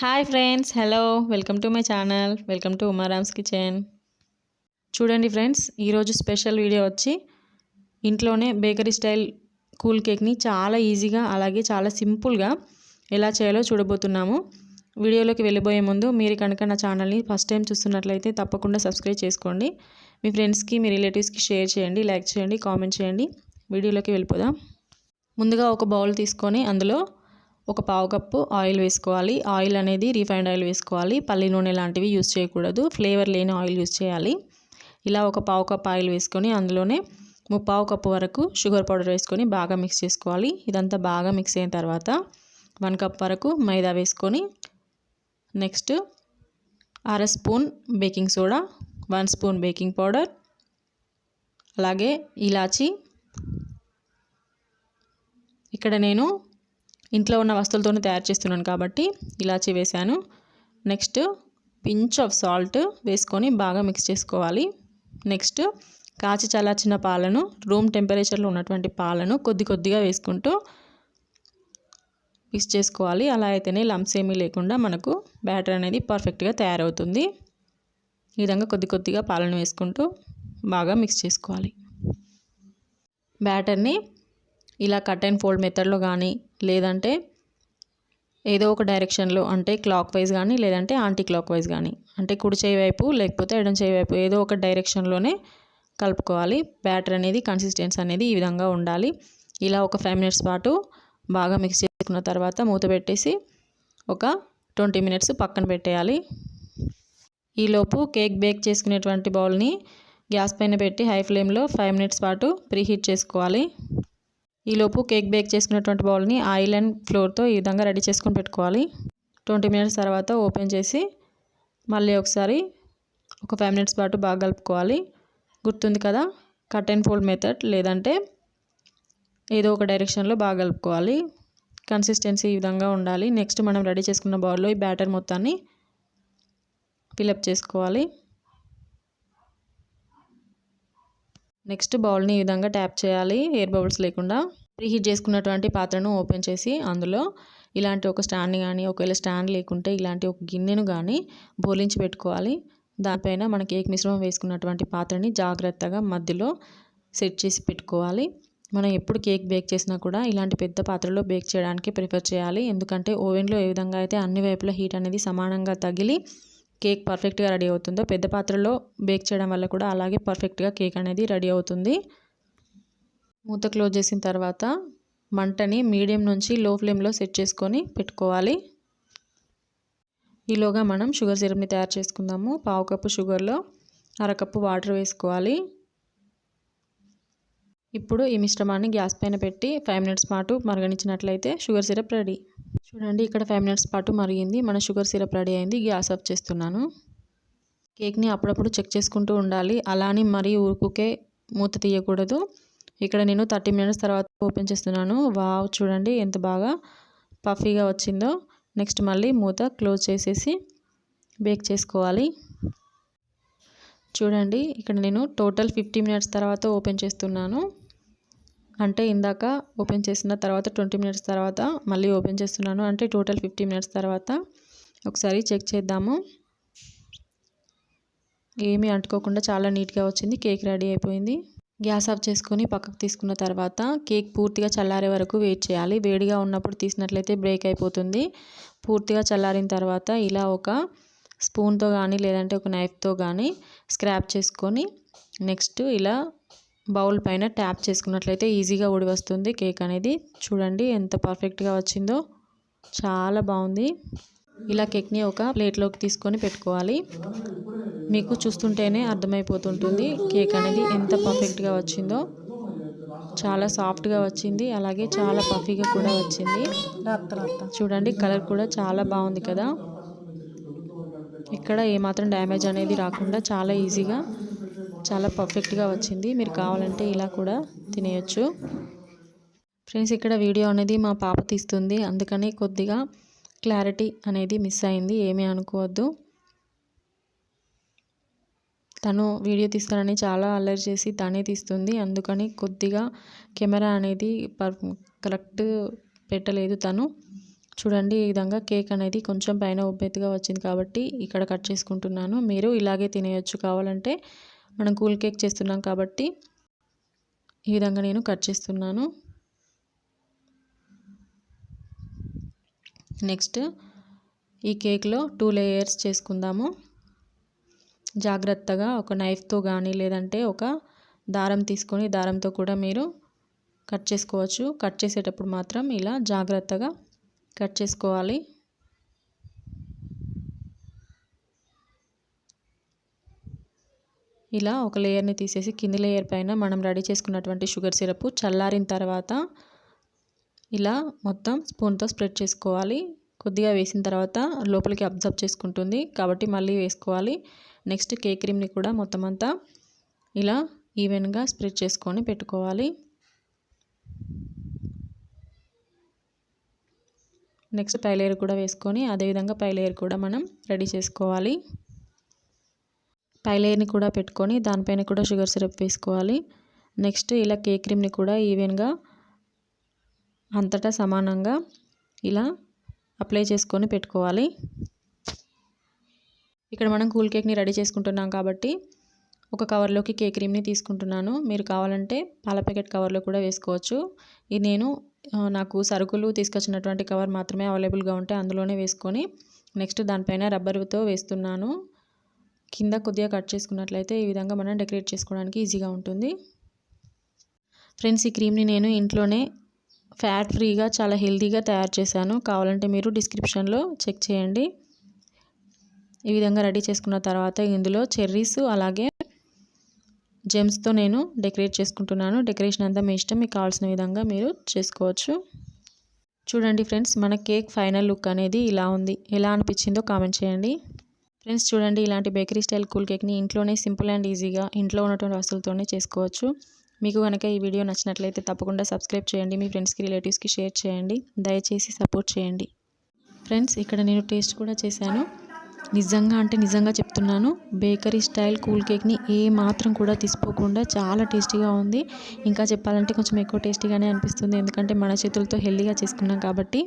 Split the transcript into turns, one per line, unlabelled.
Hi friends hello. Welcome to my channel. Welcome to ఉమారామ్స్ kitchen. చూడండి friends ఈరోజు special video వచ్చి ఇంట్లోనే bakery style cool కేక్ని చాలా ఈజీగా అలాగే చాలా సింపుల్గా ఎలా చేయాలో చూడబోతున్నాము. వీడియోలోకి వెళ్ళిపోయే ముందు మీరు కనుక నా ఛానల్ని ఫస్ట్ టైం చూస్తున్నట్లయితే తప్పకుండా సబ్స్క్రైబ్ చేసుకోండి. మీ ఫ్రెండ్స్కి మీ రిలేటివ్స్కి షేర్ చేయండి లైక్ చేయండి కామెంట్ చేయండి. వీడియోలోకి వెళ్ళిపోదాం. ముందుగా ఒక బౌల్ తీసుకొని అందులో ఒక పావు కప్పు ఆయిల్ వేసుకోవాలి. ఆయిల్ అనేది రీఫైండ్ ఆయిల్ వేసుకోవాలి. పల్లి నూనె లాంటివి యూస్ చేయకూడదు. ఫ్లేవర్ లేని ఆయిల్ యూస్ చేయాలి. ఇలా ఒక పావు కప్ ఆయిల్ వేసుకొని అందులోనే ముప్పావు కప్పు వరకు షుగర్ పౌడర్ వేసుకొని బాగా మిక్స్ చేసుకోవాలి. ఇదంతా బాగా మిక్స్ అయిన తర్వాత వన్ కప్ వరకు మైదా వేసుకొని నెక్స్ట్ అర spoon baking soda one spoon baking powder అలాగే ఇలాచి. ఇక్కడ నేను ఇంట్లో ఉన్న వస్తువులతోనే తయారు చేస్తున్నాను కాబట్టి ఇలాచి వేసాను నెక్స్ట్ పించ్ ఆఫ్ సాల్ట్ వేసుకొని బాగా మిక్స్ చేసుకోవాలి. నెక్స్ట్ కాచి చల్లార్చిన పాలను రూమ్ టెంపరేచర్లో ఉన్నటువంటి పాలను కొద్ది కొద్దిగా వేసుకుంటూ మిక్స్ చేసుకోవాలి. అలా అయితేనే లంప్స్ ఏమీ లేకుండా మనకు బ్యాటర్ అనేది పర్ఫెక్ట్గా తయారవుతుంది. ఈ విధంగా కొద్ది కొద్దిగా పాలను వేసుకుంటూ బాగా మిక్స్ చేసుకోవాలి. బ్యాటర్ని ఇలా కట్ అండ్ ఫోల్డ్ మెథడ్లో కానీ లేదంటే ఏదో ఒక డైరెక్షన్లో అంటే క్లాక్ వైజ్ కానీ లేదంటే యాంటీ క్లాక్ వైజ్ కానీ అంటే కుడి చేయి వైపు లేకపోతే ఎడం చేయి వైపు ఏదో ఒక డైరెక్షన్లోనే కలుపుకోవాలి. బ్యాటర్ అనేది కన్సిస్టెన్సీ అనేది ఈ విధంగా ఉండాలి. ఇలా ఒక ఫైవ్ మినిట్స్ పాటు బాగా మిక్స్ చేసుకున్న తర్వాత మూత పెట్టేసి ఒక ట్వంటీ మినిట్స్ పక్కన పెట్టేయాలి. ఈలోపు కేక్ బేక్ చేసుకునేటువంటి బౌల్ని గ్యాస్ పైన పెట్టి హై ఫ్లేమ్లో ఫైవ్ మినిట్స్ పాటు ప్రీహీట్ చేసుకోవాలి. ఈలోపు కేక్ బేక్ చేసుకున్నటువంటి బౌల్ని ఆయిల్ అండ్ ఫ్లోర్తో ఈ విధంగా రెడీ చేసుకొని పెట్టుకోవాలి. ట్వంటీ మినిట్స్ తర్వాత ఓపెన్ చేసి మళ్ళీ ఒకసారి ఒక ఫైవ్ మినిట్స్ పాటు బాగా కలుపుకోవాలి. గుర్తుంది కదా కట్ అండ్ ఫోల్డ్ మెథడ్ లేదంటే ఏదో ఒక డైరెక్షన్లో బాగా కలుపుకోవాలి. కన్సిస్టెన్సీ ఈ విధంగా ఉండాలి. నెక్స్ట్ మనం రెడీ చేసుకున్న బౌల్లో ఈ బ్యాటర్ మొత్తాన్ని ఫిలప్ చేసుకోవాలి. నెక్స్ట్ బౌల్ని ఈ విధంగా ట్యాప్ చేయాలి? ఎయిర్ బబుల్స్ లేకుండా. ప్రీహీట్ చేసుకున్నటువంటి పాత్రను ఓపెన్ చేసి అందులో ఇలాంటి ఒక స్టాండ్ కానీ ఒకవేళ స్టాండ్ లేకుంటే ఇలాంటి ఒక గిన్నెను కానీ బోలించి పెట్టుకోవాలి. దానిపైన మన కేక్ మిశ్రమం వేసుకున్నటువంటి పాత్రని జాగ్రత్తగా మధ్యలో సెట్ చేసి పెట్టుకోవాలి. మనం ఎప్పుడు కేక్ బేక్ చేసినా కూడా ఇలాంటి పెద్ద పాత్రలో బేక్ చేయడానికి ప్రిఫర్ చేయాలి. ఎందుకంటే ఓవెన్లో ఏ విధంగా అయితే అన్ని వైపుల హీట్ అనేది సమానంగా తగిలి కేక్ పర్ఫెక్ట్గా రెడీ అవుతుందో పెద్ద పాత్రలో బేక్ చేయడం వల్ల కూడా అలాగే పర్ఫెక్ట్గా కేక్ అనేది రెడీ అవుతుంది. మూత క్లోజ్ చేసిన తర్వాత మంటని మీడియం నుంచి లో ఫ్లేమ్లో సెట్ చేసుకొని పెట్టుకోవాలి. ఈలోగా మనం షుగర్ సిరప్ని తయారు చేసుకుందాము. పావు కప్పు షుగర్లో అరకప్పు వాటర్ వేసుకోవాలి. ఇప్పుడు ఈ మిశ్రమాన్ని గ్యాస్ పైన పెట్టి ఫైవ్ మినిట్స్ పాటు మరగనిచ్చినట్లయితే షుగర్ సిరప్ రెడీ చూడండి ఇక్కడ ఫైవ్ మినిట్స్ పాటు మరిగింది. మన షుగర్ సిరప్ రెడీ అయింది. గ్యాస్ ఆఫ్ చేస్తున్నాను. కేక్ని అప్పుడప్పుడు చెక్ చేసుకుంటూ ఉండాలి. అలానే మరీ ఊరుకుకే మూత తీయకూడదు. ఇక్కడ నేను థర్టీ మినిట్స్ తర్వాత ఓపెన్ చేస్తున్నాను. వావ్ చూడండి ఎంత బాగా పఫీగా వచ్చిందో. నెక్స్ట్ మళ్ళీ మూత క్లోజ్ చేసేసి బేక్ చేసుకోవాలి. చూడండి ఇక్కడ నేను టోటల్ ఫిఫ్టీ మినిట్స్ తర్వాత ఓపెన్ చేస్తున్నాను. అంటే ఇందాక ఓపెన్ చేసిన తర్వాత ట్వంటీ మినిట్స్ తర్వాత మళ్ళీ ఓపెన్ చేస్తున్నాను. అంటే టోటల్ ఫిఫ్టీ మినిట్స్ తర్వాత ఒకసారి చెక్ చేద్దాము. ఏమీ అంటుకోకుండా చాలా నీట్గా వచ్చింది. కేక్ రెడీ అయిపోయింది. గ్యాస్ ఆఫ్ చేసుకొని పక్కకు తీసుకున్న తర్వాత కేక్ పూర్తిగా చల్లారే వరకు వెయిట్ చేయాలి. వేడిగా ఉన్నప్పుడు తీసినట్లయితే బ్రేక్ అయిపోతుంది. పూర్తిగా చల్లారిన తర్వాత ఇలా ఒక స్పూన్తో కానీ లేదంటే ఒక నైఫ్తో కానీ స్క్రాప్ చేసుకొని నెక్స్ట్ ఇలా బౌల్ పైన ట్యాప్ చేసుకున్నట్లయితే ఈజీగా ఊడి వస్తుంది. కేక్ అనేది చూడండి ఎంత పర్ఫెక్ట్గా వచ్చిందో. చాలా బాగుంది. ఇలా కేక్ని ఒక ప్లేట్లోకి తీసుకొని పెట్టుకోవాలి. మీకు చూస్తుంటేనే అర్థమైపోతుంటుంది కేక్ అనేది ఎంత పర్ఫెక్ట్గా వచ్చిందో. చాలా సాఫ్ట్గా వచ్చింది. అలాగే చాలా పఫీగా కూడా వచ్చింది. చూడండి కలర్ కూడా చాలా బాగుంది కదా. ఇక్కడ ఏమాత్రం డ్యామేజ్ అనేది రాకుండా చాలా ఈజీగా చాలా పర్ఫెక్ట్గా వచ్చింది. మీరు కావాలంటే ఇలా కూడా తినేయచ్చు. ఫ్రెండ్స్ ఇక్కడ వీడియో అనేది మా పాప తీస్తుంది. అందుకని కొద్దిగా క్లారిటీ అనేది మిస్ అయింది. ఏమీ అనుకోవద్దు. తను వీడియో తీస్తానని చాలా అల్లరి చేసి తనే తీస్తుంది. అందుకని కొద్దిగా కెమెరా అనేది పర్ కరెక్ట్ పెట్టలేదు తను. చూడండి ఈ విధంగా కేక్ అనేది కొంచెం పైన ఉబ్బెత్తుగా వచ్చింది కాబట్టి ఇక్కడ కట్ చేసుకుంటున్నాను. మీరు ఇలాగే తినేయచ్చు. కావాలంటే మనం కూల్ కేక్ చేస్తున్నాం కాబట్టి ఈ విధంగా నేను కట్ చేస్తున్నాను. నెక్స్ట్ ఈ కేక్లో టూ లేయర్స్ చేసుకుందాము. జాగ్రత్తగా ఒక నైఫ్తో కానీ లేదంటే ఒక దారం తీసుకొని దారంతో కూడా మీరు కట్ చేసుకోవచ్చు. కట్ చేసేటప్పుడు మాత్రం ఇలా జాగ్రత్తగా కట్ చేసుకోవాలి. ఇలా ఒక లేయర్ని తీసేసి కింది లేయర్ పైన మనం రెడీ చేసుకున్నటువంటి షుగర్ సిరప్ చల్లారిన తర్వాత ఇలా మొత్తం స్పూన్తో స్ప్రెడ్ చేసుకోవాలి. కొద్దిగా వేసిన తర్వాత లోపలికి అబ్జర్వ్ చేసుకుంటుంది. కాబట్టి మళ్ళీ వేసుకోవాలి. నెక్స్ట్ కేక్ క్రీమ్ని కూడా మొత్తం అంతా ఇలా ఈవెన్గా స్ప్రెడ్ చేసుకొని పెట్టుకోవాలి. నెక్స్ట్ పై లేయర్ కూడా వేసుకొని అదేవిధంగా పై లేయర్ కూడా మనం రెడీ చేసుకోవాలి. పై లేయర్ని కూడా పెట్టుకొని దానిపైన కూడా షుగర్ సిరప్ వేసుకోవాలి. నెక్స్ట్ ఇలా కేక్ క్రీమ్ని కూడా ఈవెన్గా అంతటా సమానంగా ఇలా అప్లై చేసుకొని పెట్టుకోవాలి. ఇక్కడ మనం కూల్ కేక్ని రెడీ చేసుకుంటున్నాం కాబట్టి ఒక కవర్లోకి కేక్ క్రీమ్ని తీసుకుంటున్నాను. మీరు కావాలంటే పాల ప్యాకెట్ కవర్లో కూడా వేసుకోవచ్చు. ఇది నేను నాకు సరుకులు తీసుకొచ్చినటువంటి కవర్ మాత్రమే అవైలబుల్గా ఉంటే అందులోనే వేసుకొని నెక్స్ట్ దానిపైన రబ్బర్తో వేస్తున్నాను. కింద కొద్దిగా కట్ చేసుకున్నట్లయితే ఈ విధంగా మనం డెకరేట్ చేసుకోవడానికి ఈజీగా ఉంటుంది. ఫ్రెండ్స్ ఈ క్రీమ్ని నేను ఇంట్లోనే ఫ్యాట్ ఫ్రీగా చాలా హెల్తీగా తయారు చేశాను. కావాలంటే మీరు డిస్క్రిప్షన్లో చెక్ చేయండి. ఈ విధంగా రెడీ చేసుకున్న తర్వాత ఇందులో చెర్రీస్ అలాగే జెమ్స్తో నేను డెకరేట్ చేసుకుంటున్నాను. డెకరేషన్ అంతా మీ ఇష్టం మీకు కావాల్సిన విధంగా మీరు చేసుకోవచ్చు. చూడండి ఫ్రెండ్స్ మన కేక్ ఫైనల్ లుక్ అనేది ఇలా ఉంది. ఎలా అనిపించిందో కామెంట్ చేయండి. ఫ్రెండ్స్ చూడండి ఇలాంటి బేకరీ స్టైల్ కూల్ కేక్ని ఇంట్లోనే సింపుల్ అండ్ ఈజీగా ఇంట్లో ఉన్నటువంటి వస్తువులతోనే చేసుకోవచ్చు. మీకు కనుక ఈ వీడియో నచ్చినట్లయితే తప్పకుండా సబ్స్క్రైబ్ చేయండి మీ ఫ్రెండ్స్కి రిలేటివ్స్కి షేర్ చేయండి దయచేసి సపోర్ట్ చేయండి. ఫ్రెండ్స్ ఇక్కడ నేను టేస్ట్ కూడా చేశాను. నిజంగా అంటే నిజంగా చెప్తున్నాను బేకరీ స్టైల్ కూల్ కేక్ని ఏ మాత్రం కూడా తీసుకోకుండా చాలా టేస్టీగా ఉంది. ఇంకా చెప్పాలంటే కొంచెం ఎక్కువ టేస్టీగానే అనిపిస్తుంది ఎందుకంటే మన చేతులతో హెల్దీగా చేసుకున్నాం కాబట్టి.